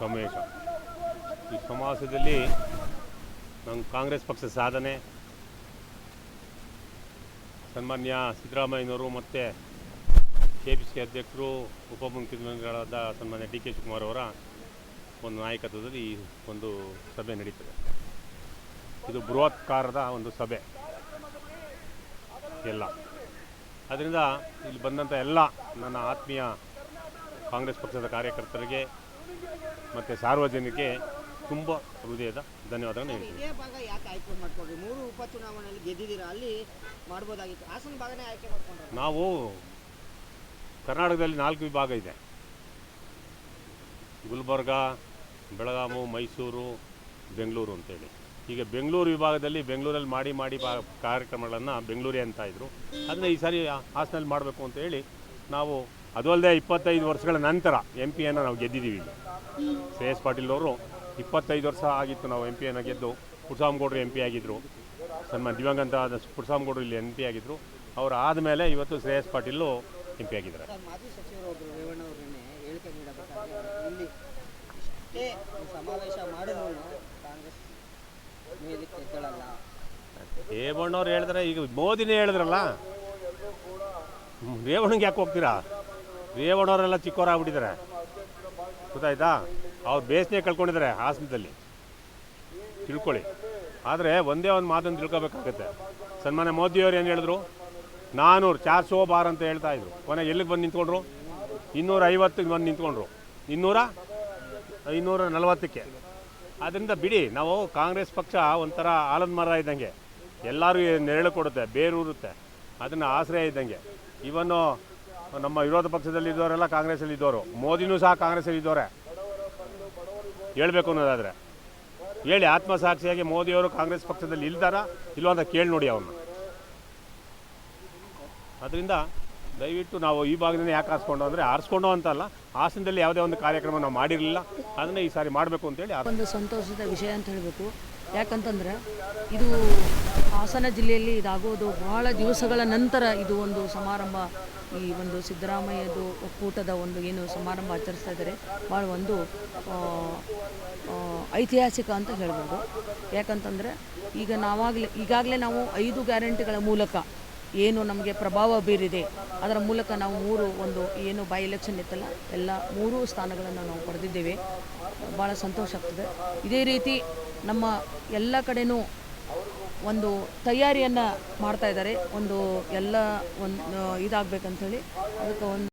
ಸಮಾವೇಶ. ಈ ಸಮಾವೇಶದಲ್ಲಿ ನಮ್ಮ ಕಾಂಗ್ರೆಸ್ ಪಕ್ಷದ ಸಾಧನೆ, ಸನ್ಮಾನ್ಯ ಸಿದ್ದರಾಮಯ್ಯನವರು ಮತ್ತು ಕೆ ಪಿ ಸಿ ಅಧ್ಯಕ್ಷರು, ಉಪಮುಖ್ಯಮಂತ್ರಿಗಳಾದ ಸನ್ಮಾನ್ಯ ಡಿ ಕೆ ಶಿವಕುಮಾರ್ ಅವರ ಒಂದು ನಾಯಕತ್ವದಲ್ಲಿ ಈ ಒಂದು ಸಭೆ ನಡೀತದೆ. ಇದು ಬೃಹತ್ಕಾರದ ಒಂದು ಸಭೆ. ಎಲ್ಲ. ಅದರಿಂದ ಇಲ್ಲಿ ಬಂದಂಥ ಎಲ್ಲ ನನ್ನ ಆತ್ಮೀಯ ಕಾಂಗ್ರೆಸ್ ಪಕ್ಷದ ಕಾರ್ಯಕರ್ತರಿಗೆ ಮತ್ತು ಸಾರ್ವಜನಿಕೆ ತುಂಬ ಹೃದಯದ ಧನ್ಯವಾದಗಳನ್ನು ಹೇಳ್ತೀನಿ. ಇದೇ ಭಾಗ ಯಾಕೆ ಆಯ್ಕೆ ಮಾಡ್ಕೊಂಡ್ರಿ ಮೂರು ಉಪಚುನಾವಣೆಯಲ್ಲಿ ಗೆದ್ದಿದ್ದೀರಾ? ಅಲ್ಲಿ ಮಾಡ್ಬೋದಾಗಿತ್ತು. ಹಾಸನ ಭಾಗನೇ ಆಯ್ಕೆ ಮಾಡ್ಕೊಂಡ್ರೆ. ನಾವು ಕರ್ನಾಟಕದಲ್ಲಿ ನಾಲ್ಕು ವಿಭಾಗ ಇದೆ. ಗುಲ್ಬರ್ಗ ಬೆಳಗಾಮು ಮೈಸೂರು ಬೆಂಗಳೂರು ಅಂತೇಳಿ. ಈಗ ಬೆಂಗಳೂರು ವಿಭಾಗದಲ್ಲಿ ಬೆಂಗಳೂರಲ್ಲಿ ಮಾಡಿ ಮಾಡಿ ಬಾ ಕಾರ್ಯಕ್ರಮಗಳನ್ನು ಬೆಂಗಳೂರೇ ಅಂತ ಇದ್ದರು ಅದನ್ನ ಈ ಸಾರಿ ಹಾಸನಲ್ಲಿ ಮಾಡಬೇಕು ಅಂತ ಹೇಳಿ ನಾವು ಅದು ಅಲ್ಲದೆ ಇಪ್ಪತ್ತೈದು ವರ್ಷಗಳ ನಂತರ ಎಂ ಪಿಯನ್ನು ನಾವು ಗೆದ್ದಿದ್ದೀವಿ ಇಲ್ಲಿ. ಶ್ರೇಯಸ್ ಪಾಟೀಲ್ ಅವರು ಇಪ್ಪತ್ತೈದು ವರ್ಷ ಆಗಿತ್ತು ನಾವು ಎಂ ಪಿಯನ್ನು ಗೆದ್ದು ಪುಟ್ಸಾಮಗೌಡರು ಎಂ ಪಿ ಆಗಿದ್ದರು ಸನ್ಮಾನ ದಿವಂಗತ ಆದ ಪುಟ್ಸಾಮಗೌಡರು ಇಲ್ಲಿ ಎಂ ಪಿ ಆಗಿದ್ದರು ಅವರು ಆದಮೇಲೆ ಇವತ್ತು ಶ್ರೇಯಸ್ ಪಾಟೀಲು ಎಂ ಪಿ ಆಗಿದ್ದಾರೆ. ರೇವಣ್ಣವ್ರು ಹೇಳಿದ್ರೆ ಈಗ ಮೋದಿನೇ ಹೇಳಿದ್ರಲ್ಲ? ರೇವಣ್ಣಗೆ ಯಾಕೆ ಹೋಗ್ತೀರಾ? ರೇವಣ್ಣವರೆಲ್ಲ ಚಿಕ್ಕವರಾಗ್ಬಿಟ್ಟಿದ್ದಾರೆ. ಗೊತ್ತಾಯ್ತಾ? ಅವ್ರು ಬೇಸ್ನೇ ಕಳ್ಕೊಂಡಿದ್ದಾರೆ ಹಾಸನದಲ್ಲಿ. ತಿಳ್ಕೊಳ್ಳಿ. ಆದರೆ ಒಂದೇ ಒಂದು ಮಾತನ್ನು ತಿಳ್ಕೊಬೇಕಾಗತ್ತೆ. ಸನ್ಮಾನ್ಯ ಮೋದಿಯವರು ಏನು ಹೇಳಿದ್ರು? ನಾನೂರು ಚಾರ್ ಸೋ ಬಾರ್ ಅಂತ ಹೇಳ್ತಾ ಇದ್ರು. ಕೊನೆಗೆ ಎಲ್ಲಿಗೆ ಬಂದು ನಿಂತ್ಕೊಂಡ್ರು? ಇನ್ನೂರ ಐವತ್ತಿಗೆ ಬಂದು ನಿಂತ್ಕೊಂಡ್ರು. ಇನ್ನೂರ? ಇನ್ನೂರ ನಲವತ್ತಕ್ಕೆ. ಅದರಿಂದ ಬಿಡಿ, ನಾವು ಕಾಂಗ್ರೆಸ್ ಪಕ್ಷ ಒಂಥರ ಆಲದ ಮರ ಇದ್ದಂಗೆ. ಎಲ್ಲರೂ ನೆರಳು ಕೊಡುತ್ತೆ, ಬೇರೂರುತ್ತೆ. ಅದನ್ನು ಆಶ್ರಯ ಇದ್ದಂಗೆ. ಇವನ್ನು ನಮ್ಮ ವಿರೋಧ ಪಕ್ಷದಲ್ಲಿ ಇದ್ದವರೆಲ್ಲ ಕಾಂಗ್ರೆಸ್ಸಲ್ಲಿ ಇದ್ದವರು. ಮೋದಿನೂ ಸಹ ಕಾಂಗ್ರೆಸ್ಸಲ್ಲಿ ಇದ್ದವರೆ. ಹೇಳ್ಬೇಕು ಅನ್ನೋದಾದರೆ. ಹೇಳಿ ಆತ್ಮಸಾಕ್ಷಿಯಾಗಿ ಮೋದಿಯವರು ಕಾಂಗ್ರೆಸ್ ಪಕ್ಷದಲ್ಲಿ ಇಲ್ದಾರ? ಇಲ್ವ ಅಂತ ಕೇಳಿ ನೋಡಿ ಅವನ್ನ ಅದರಿಂದ ದಯವಿಟ್ಟು ನಾವು ಈ ಭಾಗದಿಂದ ಯಾಕೆ ಆರಿಸ್ಕೊಂಡು ಅಂದರೆ ಆರಿಸ್ಕೊಂಡು ಅಂತಲ್ಲ ಹಾಸನದಲ್ಲಿ ಯಾವುದೇ ಒಂದು ಕಾರ್ಯಕ್ರಮ ನಾವು ಮಾಡಿರಲಿಲ್ಲ. ಅದನ್ನು ಈ ಸಾರಿ ಮಾಡಬೇಕು ಅಂತೇಳಿ ಒಂದು ಸಂತೋಷದ ವಿಷಯ ಅಂತ ಹೇಳಬೇಕು. ಯಾಕಂತಂದರೆ ಇದು ಹಾಸನ ಜಿಲ್ಲೆಯಲ್ಲಿ ಇದಾಗೋದು ಬಹಳ ದಿವಸಗಳ ನಂತರ ಇದು ಒಂದು ಸಮಾರಂಭ ಈ ಒಂದು ಸಿದ್ದರಾಮಯ್ಯದು ಒಕ್ಕೂಟದ ಒಂದು ಏನು ಸಮಾರಂಭ ಆಚರಿಸ್ತಾ ಇದ್ದಾರೆ ಭಾಳ ಒಂದು ಐತಿಹಾಸಿಕ ಅಂತ ಹೇಳ್ಬೋದು. ಯಾಕಂತಂದರೆ ಈಗ ನಾವಾಗಲೇ, ಈಗಾಗಲೇ ನಾವು ಐದು ಗ್ಯಾರಂಟಿಗಳ ಮೂಲಕ ಏನು ನಮಗೆ ಪ್ರಭಾವ ಬೀರಿದೆ, ಅದರ ಮೂಲಕ ನಾವು ಮೂರು ಒಂದು ಏನು ಬೈ ಎಲೆಕ್ಷನ್ ಇತ್ತಲ್ಲ, ಎಲ್ಲ ಮೂರು ಸ್ಥಾನಗಳನ್ನು ನಾವು ಪಡೆದಿದ್ದೇವೆ. ಭಾಳ ಸಂತೋಷ ಆಗ್ತದೆ. ಇದೇ ರೀತಿ ನಮ್ಮ ಎಲ್ಲ ಕಡೆನೂ ಒಂದು ತಯಾರಿಯನ್ನು ಮಾಡ್ತಾ ಇದ್ದಾರೆ. ಒಂದು ಎಲ್ಲ ಒಂದು ಇದಾಗಬೇಕಂಥೇಳಿ ಅದಕ್ಕೆ ಒಂದು